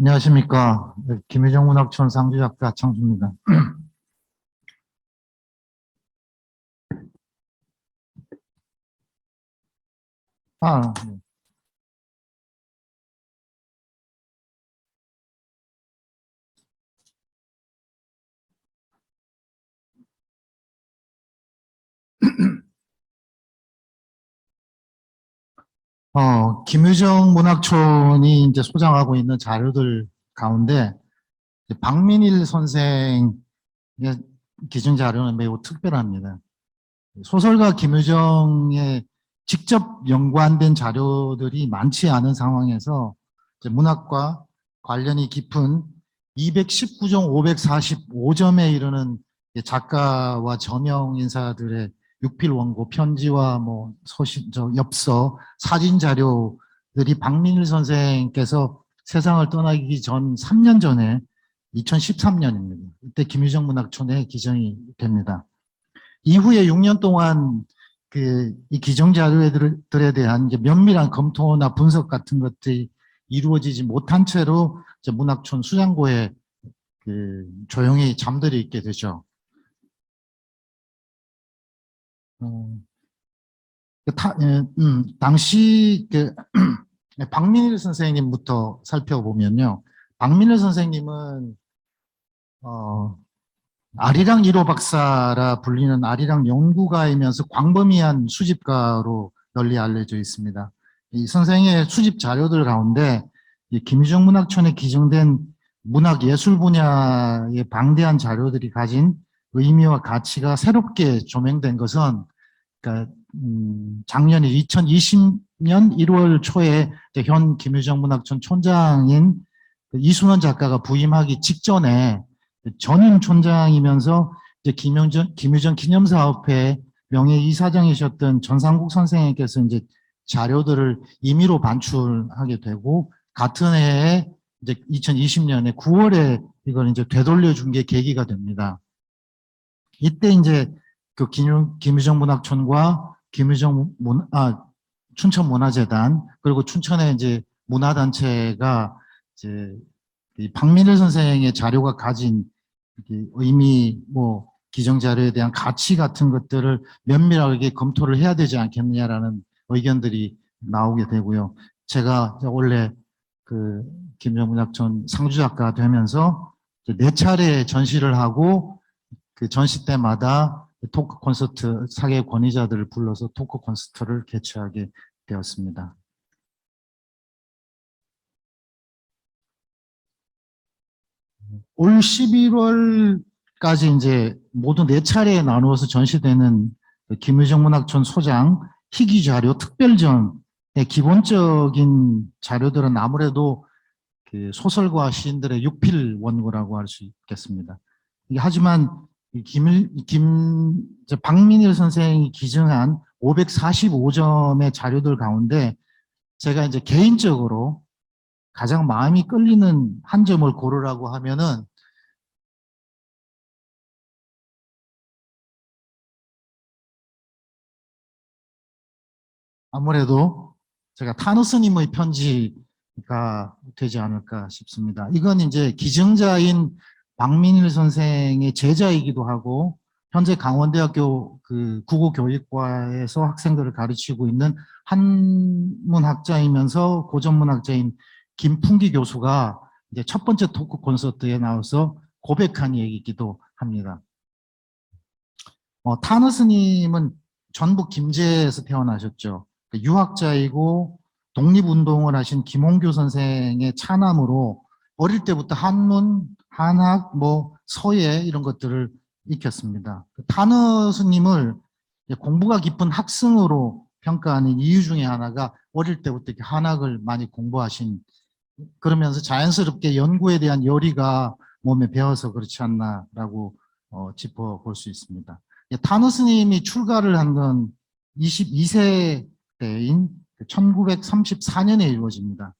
안녕하십니까. 네, 김혜정 문학촌 상주작가 창수입니다. 아, 네. 어, 김유정 문학촌이 이제 소장하고 있는 자료들 가운데 박민일 선생의 기증 자료는 매우 특별합니다. 소설가 김유정의 직접 연관된 자료들이 많지 않은 상황에서 문학과 관련이 깊은 219종 545점에 이르는 작가와 저명 인사들의 육필 원고 편지와 뭐 소신 저 엽서 사진 자료들이 박민일 선생께서 세상을 떠나기 전 3년 전에 2013년입니다. 이때 김유정 문학촌에 기정이 됩니다. 이후에 6년 동안 그 이 기정 자료들에 대한 면밀한 검토나 분석 같은 것들이 이루어지지 못한 채로 문학촌 수장고에 그 조용히 잠들어 있게 되죠. 어, 그 타, 예, 음, 당시 그 박민일 선생님부터 살펴보면요. 박민일 선생님은 어, 아리랑 1호 박사라 불리는 아리랑 연구가이면서 광범위한 수집가로 널리 알려져 있습니다. 이 선생의 수집 자료들 가운데 이 김유정 문학촌에 기증된 문학 예술 분야의 방대한 자료들이 가진 의미와 가치가 새롭게 조명된 것은 그러니까 음, 작년에 2020년 1월 초에 현 김유정 문학촌 촌장인 그 이순원 작가가 부임하기 직전에 전임 촌장이면서 이제 김유정, 김유정 기념사업회 명예이사장이셨던 전상국 선생님께서 이제 자료들을 임의로 반출하게 되고 같은 해에 이제 2020년에 9월에 이걸 이제 되돌려 준 게 계기가 됩니다. 이때 이제 그 김유, 김유정 문학촌과 김유정 문, 아, 춘천 문화재단 그리고 춘천의 이제 문화단체가 이제 이 박민일 선생의 자료가 가진 의미 뭐 기정 자료에 대한 가치 같은 것들을 면밀하게 검토를 해야 되지 않겠느냐라는 의견들이 나오게 되고요. 제가 원래 그 김정문학촌 상주작가 되면서 네 차례 전시를 하고 그 전시 때마다 토크 콘서트 사계 권위자들을 불러서 토크 콘서트를 개최하게 되었습니다. 올 11월까지 이제 모두 네 차례에 나누어서 전시되는 그 김유정 문학촌 소장 희귀 자료 특별전의 기본적인 자료들은 아무래도 그 소설과 시인들의 육필 원고라고 할 수 있겠습니다. 하지만 이 김, 이제 박민일 선생이 기증한 545점의 자료들 가운데 제가 이제 개인적으로 가장 마음이 끌리는 한 점을 고르라고 하면은 아무래도 제가 타누스님의 편지가 되지 않을까 싶습니다. 이건 이제 기증자인 박민일 선생의 제자이기도 하고 현재 강원대학교 그 국어교육과에서 학생들을 가르치고 있는 한문학자이면서 고전문학자인 김풍기 교수가 이제 첫 번째 토크 콘서트에 나와서 고백한 얘기이기도 합니다. 어, 타너스님은 전북 김제에서 태어나셨죠. 그 유학자이고 독립운동을 하신 김홍규 선생의 차남으로 어릴 때부터 한문, 한학, 뭐 서예 이런 것들을 익혔습니다. 그 타너스님을 공부가 깊은 학생으로 평가하는 이유 중에 하나가 어릴 때부터 한학을 많이 공부하신 그러면서 자연스럽게 연구에 대한 열의가 몸에 배어서 그렇지 않나라고 어, 짚어볼 수 있습니다. 예, 타너스님이 출가를 한 건 22세 때인 1934년에 이루어집니다.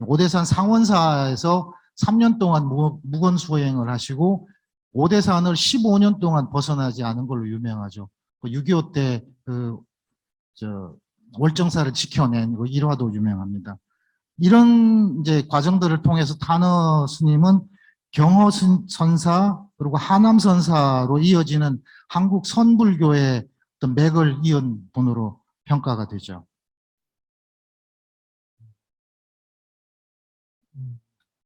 오대산 상원사에서 3년 동안 무, 무건 수행을 하시고 오대산을 15년 동안 벗어나지 않은 걸로 유명하죠. 6.25 때 그, 저, 월정사를 지켜낸 그 일화도 유명합니다. 이런 이제 과정들을 통해서 타너 스님은 경허 선- 선사 그리고 하남 선사로 이어지는 한국 선불교의 어떤 맥을 이은 분으로 평가가 되죠.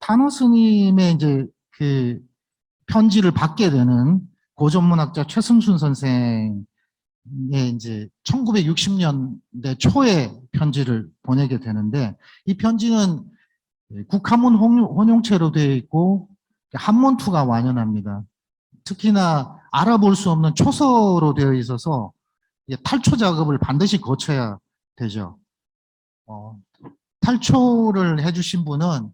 타너 스님의 이제 그 편지를 받게 되는 고전문학자 최승순 선생의 이제 1960년대 초에 편지를 보내게 되는데 이 편지는 혼용- 혼용체로 되어 있고 한문투가 완연합니다. 특히나 알아볼 수 없는 초서로 되어 있어서 탈초 작업을 반드시 거쳐야 되죠. 어, 탈초를 해주신 분은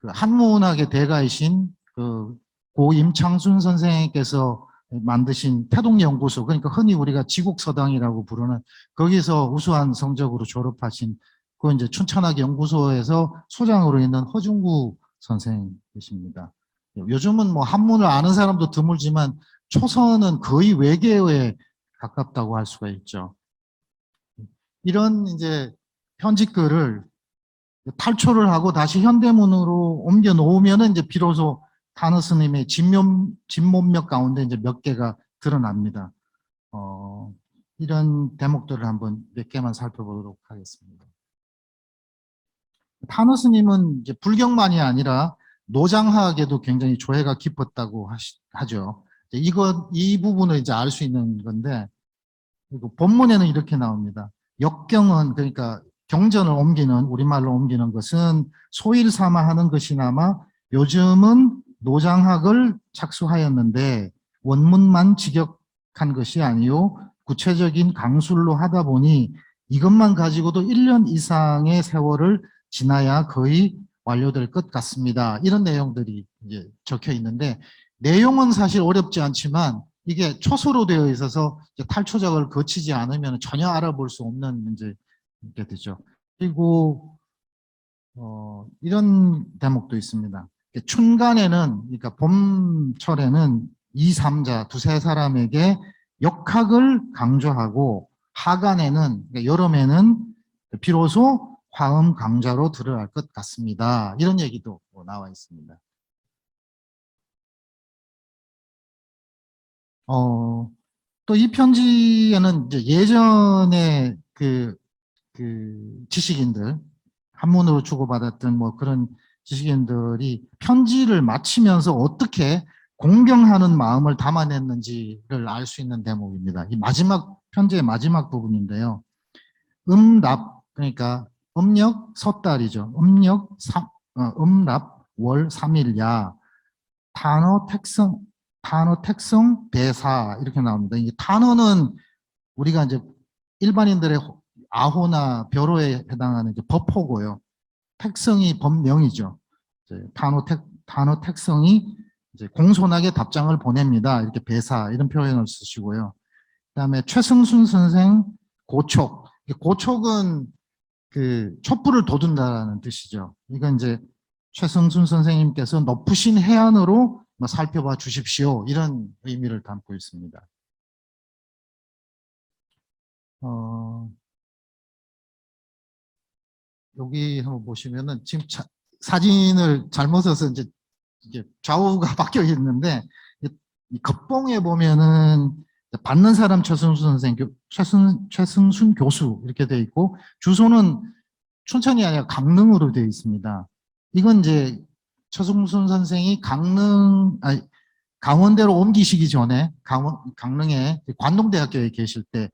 그 한문학의 대가이신 그 고 임창순 선생님께서 만드신 태동연구소 그러니까 흔히 우리가 지국서당이라고 부르는 거기서 우수한 성적으로 졸업하신 그 이제 춘천학 연구소에서 소장으로 있는 허중구 선생님이십니다. 요즘은 뭐 한문을 아는 사람도 드물지만 초선은 거의 외계어에 가깝다고 할 수가 있죠. 이런 이제 편집글을 탈초를 하고 다시 현대문으로 옮겨 놓으면은 이제 비로소 타너 스님의 진면, 진문맥 가운데 이제 몇 개가 드러납니다. 어, 이런 대목들을 한번 몇 개만 살펴보도록 하겠습니다. 타너 스님은 이제 불경만이 아니라 노장학에도 굉장히 조예가 깊었다고 하시, 하죠. 이거, 이 부분을 이제 알 수 있는 건데, 본문에는 이렇게 나옵니다. 역경은, 그러니까 경전을 옮기는, 우리말로 옮기는 것은 소일 삼아 하는 것이나마 요즘은 노장학을 착수하였는데 원문만 직역한 것이 아니요 구체적인 강술로 하다 보니 이것만 가지고도 1년 이상의 세월을 지나야 거의 완료될 것 같습니다. 이런 내용들이 이제 적혀 있는데 내용은 사실 어렵지 않지만 이게 초소로 되어 있어서 이제 탈초작을 거치지 않으면 전혀 알아볼 수 없는 문제 게 되죠. 그리고 어, 이런 대목도 있습니다. 춘간에는 그러니까 봄철에는 이삼자 두세 사람에게 역학을 강조하고 하간에는 그러니까 여름에는 비로소 화음 강좌로 들어갈 것 같습니다. 이런 얘기도 뭐 나와 있습니다. 어, 또 이 편지에는 예전에 그, 그 지식인들, 한문으로 주고받았던 뭐 그런 지식인들이 편지를 마치면서 어떻게 공경하는 마음을 담아냈는지를 알 수 있는 대목입니다. 이 마지막, 편지의 마지막 부분인데요. 음납, 그러니까 음력 섣달이죠. 음력 삼, 어, 음납 월 3일야. 단어 택성, 단어 택성 대사 이렇게 나옵니다. 이 단어는 우리가 이제 일반인들의 아호나 벼로에 해당하는 이제 법호고요. 택성이 법명이죠. 단어 택 단어 택성이 이제 공손하게 답장을 보냅니다. 이렇게 배사 이런 표현을 쓰시고요. 그다음에 최승순 선생 고촉. 이 고촉은 그 촛불을 돋운다라는 뜻이죠. 이건 이제 최승순 선생님께서 높으신 해안으로 뭐 살펴봐 주십시오. 이런 의미를 담고 있습니다. 어, 여기 한번 보시면은 지금 자- 사진을 잘못 써서 이제 이게 좌우가 바뀌어 있는데 이- 이 겉봉에 보면은 받는 사람 최승순 선생, 교- 최승, 최승순 교수 이렇게 돼 있고 주소는 춘천이 아니라 강릉으로 되어 있습니다. 이건 이제 최승순 선생이 강릉, 아니, 강원대로 옮기시기 전에 강원, 강릉에 관동대학교에 계실 때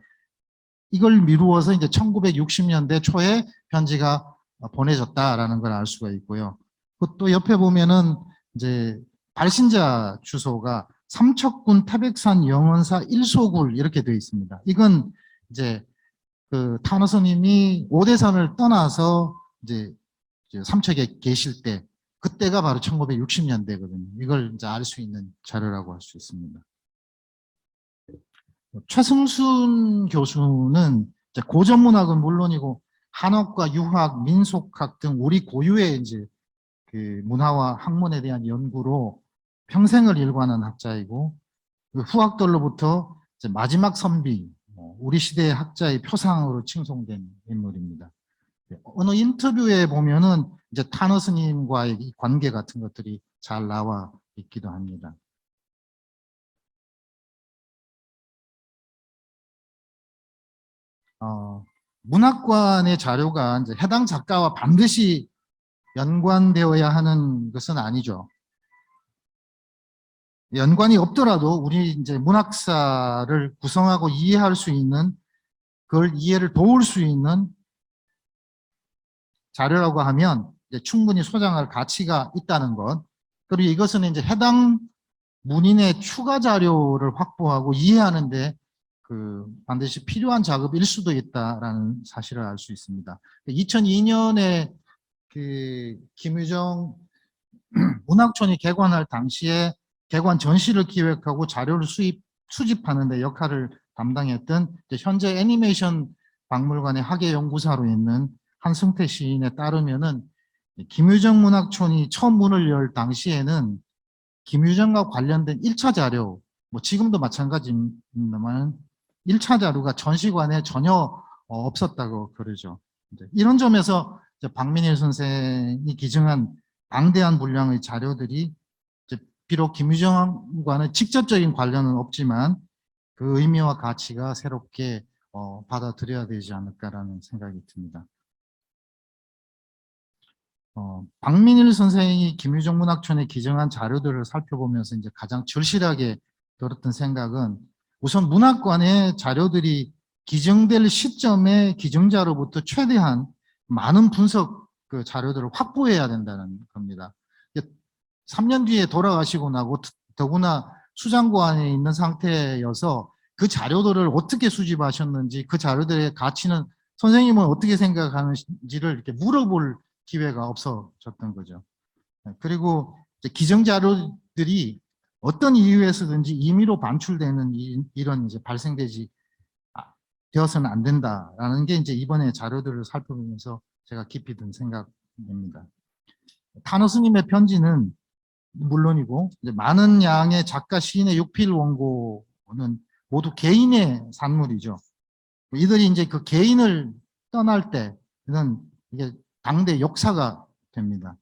이걸 미루어서 이제 1960년대 초에 편지가 보내졌다라는 걸 알 수가 있고요. 그또 옆에 보면은 이제 발신자 주소가 삼척군 태백산 영원사 일소굴 이렇게 되어 있습니다. 이건 이제 그 타노스님이 오대산을 떠나서 이제 삼척에 계실 때 그때가 바로 1960년대거든요. 이걸 이제 알 수 있는 자료라고 할 수 있습니다. 최승순 교수는 고전문학은 물론이고 한옥과 유학, 민속학 등 우리 고유의 이제 그 문화와 학문에 대한 연구로 평생을 일관한 학자이고 그 후학들로부터 마지막 선비, 뭐 우리 시대의 학자의 표상으로 칭송된 인물입니다. 어느 인터뷰에 보면은 이제 타너 스님과의 이 관계 같은 것들이 잘 나와 있기도 합니다. 어, 문학관의 자료가 이제 해당 작가와 반드시 연관되어야 하는 것은 아니죠. 연관이 없더라도 우리 이제 문학사를 구성하고 이해할 수 있는 그걸 이해를 도울 수 있는 자료라고 하면 충분히 소장할 가치가 있다는 것. 그리고 이것은 이제 해당 문인의 추가 자료를 확보하고 이해하는데 그 반드시 필요한 작업일 수도 있다라는 사실을 알 수 있습니다. 2002년에 그 김유정 문학촌이 개관할 당시에 개관 전시를 기획하고 자료를 수입 수집하는 데 역할을 담당했던 현재 애니메이션 박물관의 학예 연구사로 있는 한승태 시인에 따르면은 김유정 문학촌이 처음 문을 열 당시에는 김유정과 관련된 1차 자료, 뭐 지금도 마찬가지입니다만 1차 자료가 전시관에 전혀 어, 없었다고 그러죠. 이런 점에서 박민일 선생이 기증한 방대한 분량의 자료들이 비록 김유정과는 직접적인 관련은 없지만 그 의미와 가치가 새롭게 어, 받아들여야 되지 않을까라는 생각이 듭니다. 어, 박민일 선생이 김유정 문학촌에 기증한 자료들을 살펴보면서 이제 가장 절실하게 들었던 생각은 우선 문학관의 자료들이 기증될 시점에 기증자로부터 최대한 많은 분석 그 자료들을 확보해야 된다는 겁니다. 3년 뒤에 돌아가시고 나고 더구나 수장고안에 있는 상태여서 그 자료들을 어떻게 수집하셨는지 그 자료들의 가치는 선생님은 어떻게 생각하는지를 이렇게 물어볼 기회가 없어졌던 거죠. 그리고 기증 자료들이 어떤 이유에서든지 임의로 반출되는 이, 이런 이제 발생되지 아, 되어서는 안 된다라는 게 이제 이번에 자료들을 살펴보면서 제가 깊이 든 생각입니다. 타노 스님의 편지는 물론이고 많은 양의 작가 시인의 육필 원고는 모두 개인의 산물이죠. 이들이 이제 그 개인을 떠날 때는 이게 당대 역사가 됩니다.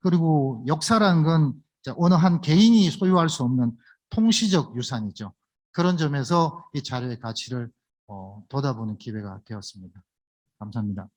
그리고 역사라는 건 어느 한 개인이 소유할 수 없는 통시적 유산이죠. 그런 점에서 이 자료의 가치를 어, 돋아보는 기회가 되었습니다. 감사합니다.